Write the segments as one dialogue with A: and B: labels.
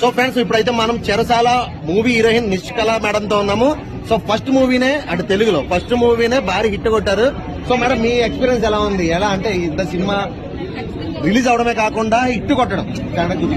A: So friends ఇప్పుడైతే మనం చెరసాల మూవీ హీరోయిన్ నిష్కళ మేడం తో ఉన్నాము. సో ఫస్ట్ మూవీనే అంటే తెలుగులో ఫస్ట్ మూవీనే భారీ హిట్ కొట్టారు. సో మేడం మీ ఎక్స్పీరియన్స్ ఎలా ఉంది? ఎలా అంటే ఇంత సినిమా రిలీజ్ అవడమే కాకుండా హిట్ కొట్టడం.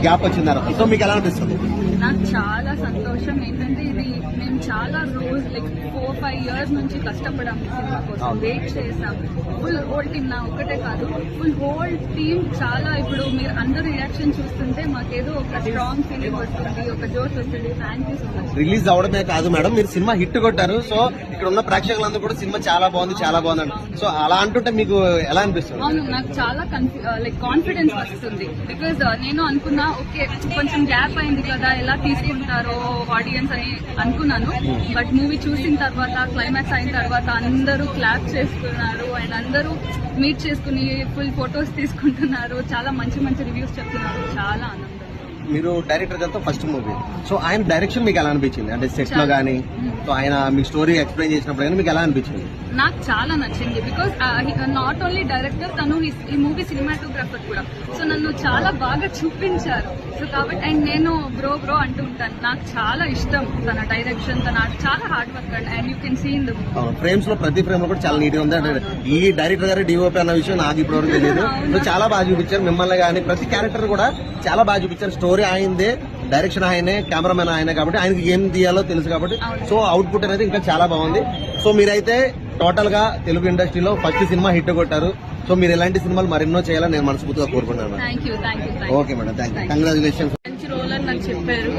A: గ్యాప్ తర్వాత సో మీకు ఎలా అనిపిస్తుంది?
B: నాకు చాలా సంతోషం. ఏంటంటే ఇది మేము చాలా రోజు లైక్ ఫోర్ ఫైవ్ ఇయర్స్ నుంచి కష్టపడాం సినిమా కోసం. వెయిట్ చేసాం. ఫుల్ హోల్ టీమ్ నా ఒకటే కాదు. ఫుల్ హోల్ టీమ్ చాలా ఇప్పుడు మీరు అందరు రియాక్షన్ చూస్తుంటే మాకేదో ఒక స్ట్రాంగ్ ఫీలింగ్ వస్తుంది ఒక జోష్ వస్తుంది thank you so much
A: release అవడమే కాదు మేడం. మీరు సినిమా హిట్ కొట్టారు. సో ఇక్కడ ఉన్న ప్రేక్షకులందరూ కూడా సినిమా చాలా బాగుంది చాలా బాగుంది. సో అలా అంటుంటే మీకు ఎలా అనిపిస్తుంది?
B: అవును నాకు చాలా లైక్ కాన్ఫిడెన్స్ వస్తుంది. బికాజ్ uh, నేను అనుకున్నా ఓకే కొంచెం గ్యాప్ అయింది కదా ఎలా తీసుకుంటారో ఆడియన్స్ అని అనుకున్నాను. బట్ మూవీ చూసిన తర్వాత క్లైమాక్స్ అయిన తర్వాత అందరూ క్లాప్ చేసుకున్నారు. అండ్ అందరూ మీట్ చేసుకుని ఫుల్ ఫొటోస్ తీసుకుంటున్నారు. చాలా మంచి మంచి రివ్యూస్ చెప్తున్నారు. చాలా ఆనందం.
A: మీరు డైరెక్టర్ గారితో ఫస్ట్ మూవీ సో ఆయన డైరెక్షన్ మీకు ఎలా అనిపించింది? అంటే సెట్లో గానీ సో ఆయన మీ స్టోరీ ఎక్స్ప్లెయిన్ చేసినప్పుడు కానీ మీకు ఎలా అనిపించింది?
B: నాకు చాలా నచ్చింది బికాస్ నాట్ ఓన్లీ డైరెక్టర్ తను ఈ- మూవీ సినిమాటోగ్రాఫర్ కూడా. సో నన్ను చాలా బాగా చూపించారు. సో కాబట్టి అండ్ నేను బ్రో బ్రో అంటూ ఉంటాను. నాకు చాలా ఇష్టం తన డైరెక్షన్ తన. చాలా hard work and and you can see in the
A: ఫ్రేమ్స్లో ప్రతి ఫ్రేమ్లో కూడా చాలా నీట్గా ఉంది. అంటే ఈ డైరెక్టర్ గారు డిఓపి అన్న విషయం నాకు ఇప్పటివరకు తెలియదు సో చాలా బాగా చూపించారు. మిమ్మల్ని కానీ ప్రతి క్యారెక్టర్ కూడా చాలా బాగా చూపించారు. స్టోరీ ఆయనదే డైరెక్షన్ ఆయనే కెమెరామెన్ ఆయనే కాబట్టి ఆయనకి ఏం తీయాలో తెలుసు కాబట్టి. సో అవుట్పుట్ అనేది ఇంకా చాలా బాగుంది. సో మీరైతే టోటల్గా తెలుగు ఇండస్ట్రీలో ఫస్ట్ సినిమా హిట్ కొట్టారు. సో మీరు ఇలాంటి సినిమాలు మరెన్నో చేయాలని నేను మనస్ఫూర్తిగా కోరుకుంటున్నాను
B: thank
A: okay madam thank you congratulations
C: మంచి రోల్ అని నాకు చెప్పారు.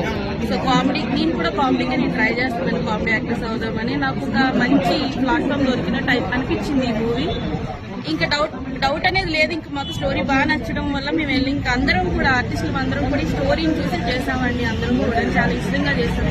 C: సో కామెడీ నేను కూడా కామెడీగా నేను ట్రై చేస్తున్నాను. కామెడీ యాక్టర్స్ అవుదామని. నాకు ఒక మంచి ప్లాట్ఫామ్ దొరికిన టైప్ అనిపించింది ఈ మూవీ ఇంకా డౌట్ డౌట్ అనేది లేదు. ఇంకా మాకు స్టోరీ బాగా నచ్చడం వల్ల మేము వెళ్ళి ఇంక అందరం కూడా ఆర్టిస్టులు అందరం కూడా ఈ స్టోరీని చూసి చేసామండి. అందరం కూడా చాలా ఇష్టంగా చేసాం.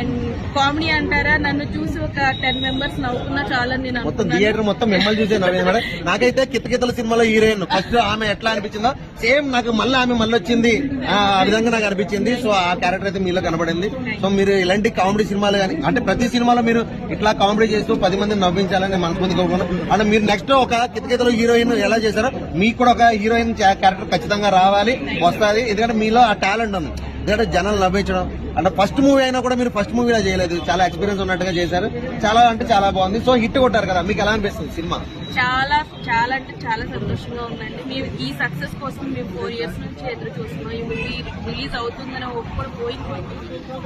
C: అండ్ కామెడీ అంటారా? నన్ను చూసి ఒక టెన్ మెంబర్స్ నవ్వుకున్నా చాలని నేను
A: మొత్తం థియేటర్ మొత్తం మిమ్మల్ని చూసే నవ్వు మేడం. నాకైతే కితకితల సినిమాలో హీరోయిన్. ఫస్ట్ ఆమె ఎట్లా అనిపించిందో సేమ్ నాకు మళ్ళీ ఆమె మళ్ళీ వచ్చింది. ఆ విధంగా నాకు అనిపించింది. సో ఆ క్యారెక్టర్ అయితే మీలో కనబడింది. సో మీరు ఇలాంటి కామెడీ సినిమాలు కానీ అంటే ప్రతి సినిమాలో మీరు ఇట్లా కామెడీ చేస్తూ పది మందిని నవ్వించాలని మనస్ఫూర్తి కోరుకున్నాను అంటే మీరు నెక్స్ట్ ఒక కితకితలో హీరోయిన్ ఎలా చేశారో మీకు కూడా ఒక హీరోయిన్ క్యారెక్టర్ ఖచ్చితంగా రావాలి వస్తుంది. ఎందుకంటే మీలో ఆ టాలెంట్ ఉంది. ఎందుకంటే జనాలు నవ్వించడం అంటే ఫస్ట్ మూవీ అయినా కూడా మీరు ఫస్ట్ మూవీలో చేయలేదు. చాలా ఎక్స్పీరియన్స్ ఉన్నట్టుగా చేశారు. చాలా అంటే చాలా బాగుంది. సో హిట్ కొట్టారు కదా. మీకు ఎలా అనిపిస్తుంది సినిమా?
C: చాలా చాలా అంటే చాలా సంతోషంగా ఉందండి. మేము ఈ సక్సెస్ కోసం మేము ఫోర్ ఇయర్స్ నుంచి ఎదురు చూస్తున్నాం. ఈ మూవీ రిలీజ్ అవుతుందని ఒప్పుడు పోయింది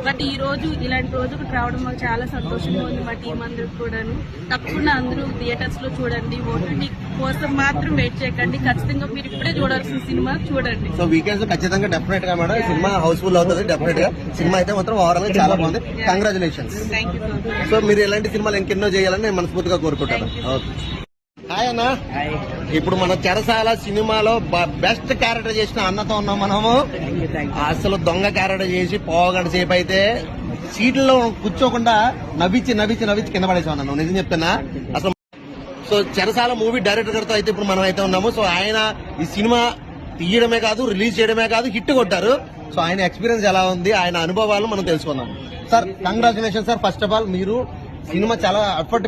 C: బట్ ఈ రోజు ఇలాంటి రోజుకు రావడం మాకు చాలా సంతోషంగా ఉంది మా టీం అందరూ కూడాను. తప్పకుండా అందరూ థియేటర్స్లో చూడండి. ఓటీటీ కోసం మాత్రం వెయిట్ చేయకండి. ఖచ్చితంగా మీరు ఇప్పుడే చూడాల్సిన సినిమా చూడండి.
A: సో వీకెండ్స్ ఖచ్చితంగా డెఫినెట్గా మేడం సినిమా హౌస్ఫుల్ అవుతుంది డెఫినెట్గా. సినిమా అయితే మాత్రం ఓవరాల్గా చాలా బాగుంది. కంగ్రాచులేషన్స్
C: యూ
A: సో మీరు ఎలాంటి సినిమాలు ఇంకెన్నో చేయాలని నేను మనస్ఫూర్తిగా కోరుకుంటాను. ఓకే హాయ్ అన్న. ఇప్పుడు మన చెరసాల సినిమాలో బెస్ట్ క్యారెక్టర్ చేసిన అన్నతో ఉన్నాం మనము. అసలు దొంగ క్యారెక్టర్ చేసి పోగంట సేపు అయితే సీట్లలో కూర్చోకుండా నవ్వించి నవ్వించి నవ్వించి కింద పడేసా ఉన్నాను నిజం చెప్తున్నా? అసలు సో చెరసాల మూవీ డైరెక్టర్ గారితో అయితే ఇప్పుడు మనం అయితే ఉన్నాము. సో ఆయన ఈ సినిమా తీయడమే కాదు రిలీజ్ చేయడమే కాదు హిట్ కొట్టారు. సో ఆయన ఎక్స్పీరియన్స్ ఎలా ఉంది ఆయన అనుభవాలు మనం తెలుసుకుందాం. Sir congratulation sir. First of all మీరు సినిమా చాలా ఎఫర్ట్